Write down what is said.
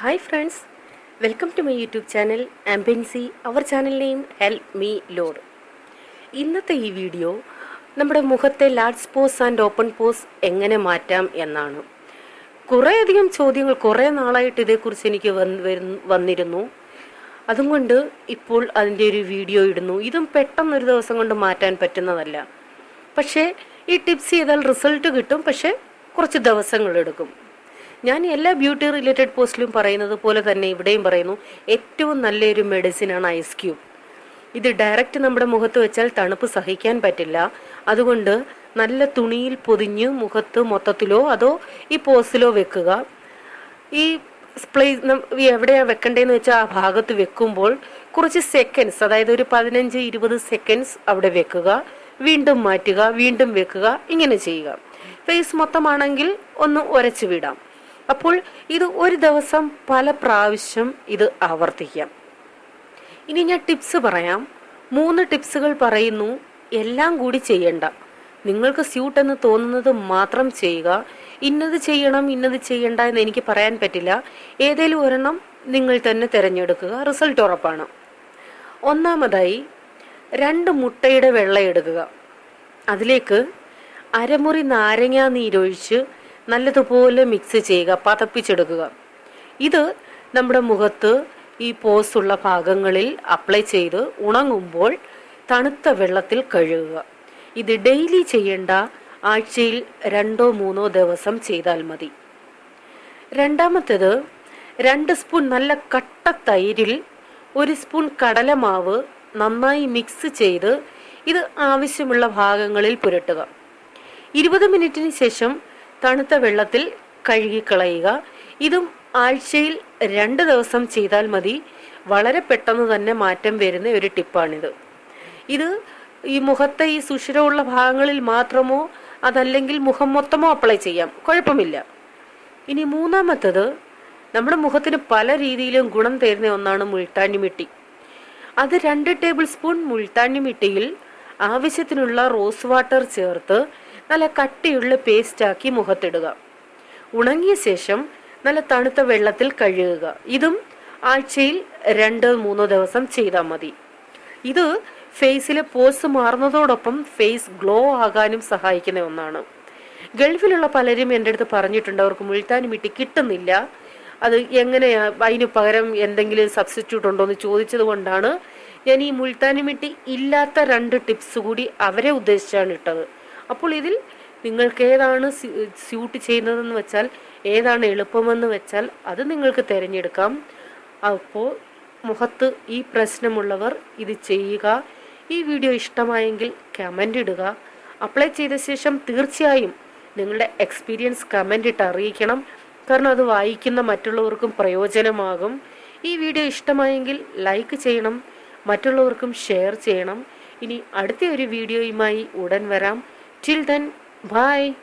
Hi friends welcome to my YouTube channel ആംബൻസി our channel name help me lord ഇന്നത്തെ ഈ video നമ്മുടെ മുഖത്തെ large pores and open pores എങ്ങനെ മാറ്റാം എന്നാണ്. കുറേയധികം ചോദ്യങ്ങൾ കുറേ നാളായിട്ട് ഇതേക്കുറിച്ച് എനിക്ക് വന്നിരുന്നു. അതും അതുകൊണ്ട് ഇപ്പോൾ അതിന്റെ ഒരു വീഡിയോ ഇടുന്നു. ഇതും പെട്ടെന്നൊരു ദിവസം കൊണ്ട് മാറ്റാൻ പറ്റുന്നതല്ല. പക്ഷേ ഈ ടിപ്സ് ചെയ്താൽ റിസൾട്ട് കിട്ടും. പക്ഷേ കുറച്ച് ദിവസങ്ങളെടുക്കും ഞാൻ എല്ലാ ബ്യൂട്ടി റിലേറ്റഡ് പോസ്റ്റിലും പറയുന്നത് പോലെ തന്നെ ഇവിടെയും പറയുന്നു ഏറ്റവും നല്ലൊരു മെഡിസിനാണ് ഐസ് ക്യൂബ് ഇത് ഡയറക്റ്റ് നമ്മുടെ മുഖത്ത് വെച്ചാൽ തണുപ്പ് സഹിക്കാൻ പറ്റില്ല. അതുകൊണ്ട് നല്ല തുണിയിൽ പൊതിഞ്ഞ് മുഖത്ത് മൊത്തത്തിലോ അതോ ഈ പോസിലോ വെക്കുക. ഈ പ്ലേസ് എവിടെയാണ് വെക്കേണ്ടതെന്ന് വെച്ചാൽ ആ ഭാഗത്ത് വെക്കുമ്പോൾ കുറച്ച് സെക്കൻഡ്സ് അതായത് ഒരു പതിനഞ്ച് ഇരുപത് സെക്കൻഡ്സ് അവിടെ വെക്കുക. വീണ്ടും മാറ്റുക വീണ്ടും വെക്കുക ഇങ്ങനെ ചെയ്യുക. ഫേസ് മൊത്തമാണെങ്കിൽ ഒന്ന് ഉരച്ചു വിടാം. അപ്പോൾ ഇത് ഒരു ദിവസം പല പ്രാവശ്യം ഇത് ആവർത്തിക്കാം. ഇനി ഞാൻ ടിപ്സ് പറയാം. മൂന്ന് ടിപ്സുകൾ പറയുന്നു. എല്ലാം കൂടി ചെയ്യണ്ട. നിങ്ങൾക്ക് സ്യൂട്ട് എന്ന് തോന്നുന്നത് മാത്രം ചെയ്യുക. ഇന്നത് ചെയ്യണം ഇന്നത് ചെയ്യണ്ട എന്ന് എനിക്ക് പറയാൻ പറ്റില്ല. ഏതേലും ഒരെണ്ണം നിങ്ങൾ തന്നെ തിരഞ്ഞെടുക്കുക. റിസൾട്ട് ഉറപ്പാണ്. ഒന്നാമതായി രണ്ട് മുട്ടയുടെ വെള്ള എടുക്കുക. അതിലേക്ക് അരമുറി നാരങ്ങാ നീരൊഴിച്ച് നല്ലതുപോലെ മിക്സ് ചെയ്യുക പതപ്പിച്ചെടുക്കുക. ഇത് നമ്മുടെ മുഖത്ത് ഈ പോസ് ഉള്ള ഭാഗങ്ങളിൽ അപ്ലൈ ചെയ്ത് ഉണങ്ങുമ്പോൾ തണുത്ത വെള്ളത്തിൽ കഴുകുക. ഇത് ഡെയിലി ചെയ്യേണ്ട ആഴ്ചയിൽ രണ്ടോ മൂന്നോ ദിവസം ചെയ്താൽ മതി. രണ്ടാമത്തേത് രണ്ട് സ്പൂൺ നല്ല കട്ട തൈരിൽ ഒരു സ്പൂൺ കടലമാവ് നന്നായി മിക്സ് ചെയ്ത് ഇത് ആവശ്യമുള്ള ഭാഗങ്ങളിൽ പുരട്ടുക. ഇരുപത് മിനിറ്റിന് ശേഷം തണുത്ത വെള്ളത്തിൽ കഴുകിക്കളയുക. ഇതും ആഴ്ചയിൽ രണ്ട് ദിവസം ചെയ്താൽ മതി. വളരെ പെട്ടെന്ന് തന്നെ മാറ്റം വരുന്ന ഒരു ടിപ്പാണിത്. ഇത് ഈ മുഖത്തെ ഈ സുഷിരമുള്ള ഭാഗങ്ങളിൽ മാത്രമോ അതല്ലെങ്കിൽ മുഖം മൊത്തമോ അപ്ലൈ ചെയ്യാം. കുഴപ്പമില്ല. ഇനി മൂന്നാമത്തത് നമ്മുടെ മുഖത്തിന് പല രീതിയിലും ഗുണം തരുന്ന ഒന്നാണ് മുൾട്ടാനി മിട്ടി. അത് രണ്ട് ടേബിൾ സ്പൂൺ മുൾട്ടാനി മിട്ടിയിൽ ആവശ്യത്തിനുള്ള റോസ് വാട്ടർ ചേർത്ത് നല്ല കട്ടിയുള്ള പേസ്റ്റാക്കി മുഖത്തിടുക. ഉണങ്ങിയ ശേഷം നല്ല തണുത്ത വെള്ളത്തിൽ കഴുകുക. ഇതും ആഴ്ചയിൽ രണ്ടോ മൂന്നോ ദിവസം ചെയ്താൽ മതി. ഇത് ഫേസിലെ പോസ് മാറുന്നതോടൊപ്പം ഫേസ് ഗ്ലോ ആകാനും സഹായിക്കുന്ന ഒന്നാണ്. ഗൾഫിലുള്ള പലരും എന്റെ അടുത്ത് പറഞ്ഞിട്ടുണ്ട് അവർക്ക് മുൾത്താനി മിട്ടി കിട്ടുന്നില്ല. അത് എങ്ങനെയാ അതിന് പകരം എന്തെങ്കിലും സബ്സ്റ്റിറ്റ്യൂട്ട് ഉണ്ടോ? എന്ന് ചോദിച്ചത് കൊണ്ടാണ് ഞാൻ ഈ മുൾത്താനി മിട്ടി ഇല്ലാത്ത രണ്ട് ടിപ്സ് കൂടി അവരെ ഉദ്ദേശിച്ചാണ് ഇട്ടത്. അപ്പോൾ ഇതിൽ നിങ്ങൾക്ക് ഏതാണ് സ്യൂട്ട് ചെയ്യുന്നതെന്ന് വെച്ചാൽ ഏതാണ് എളുപ്പമെന്ന് വെച്ചാൽ അത് നിങ്ങൾക്ക് തിരഞ്ഞെടുക്കാം. അപ്പോൾ മുഖത്ത് ഈ പ്രശ്നമുള്ളവർ ഇത് ചെയ്യുക. ഈ വീഡിയോ ഇഷ്ടമായെങ്കിൽ കമന്റ് ഇടുക. അപ്ലൈ ചെയ്ത ശേഷം തീർച്ചയായും നിങ്ങളുടെ എക്സ്പീരിയൻസ് കമന്റ് ഇട്ട് അറിയിക്കണം. കാരണം അത് വായിക്കുന്ന മറ്റുള്ളവർക്കും പ്രയോജനമാകും. ഈ വീഡിയോ ഇഷ്ടമായെങ്കിൽ ലൈക്ക് ചെയ്യണം. മറ്റുള്ളവർക്കും ഷെയർ ചെയ്യണം. ഇനി അടുത്ത ഒരു വീഡിയോയുമായി ഉടൻ വരാം. Till then, bye.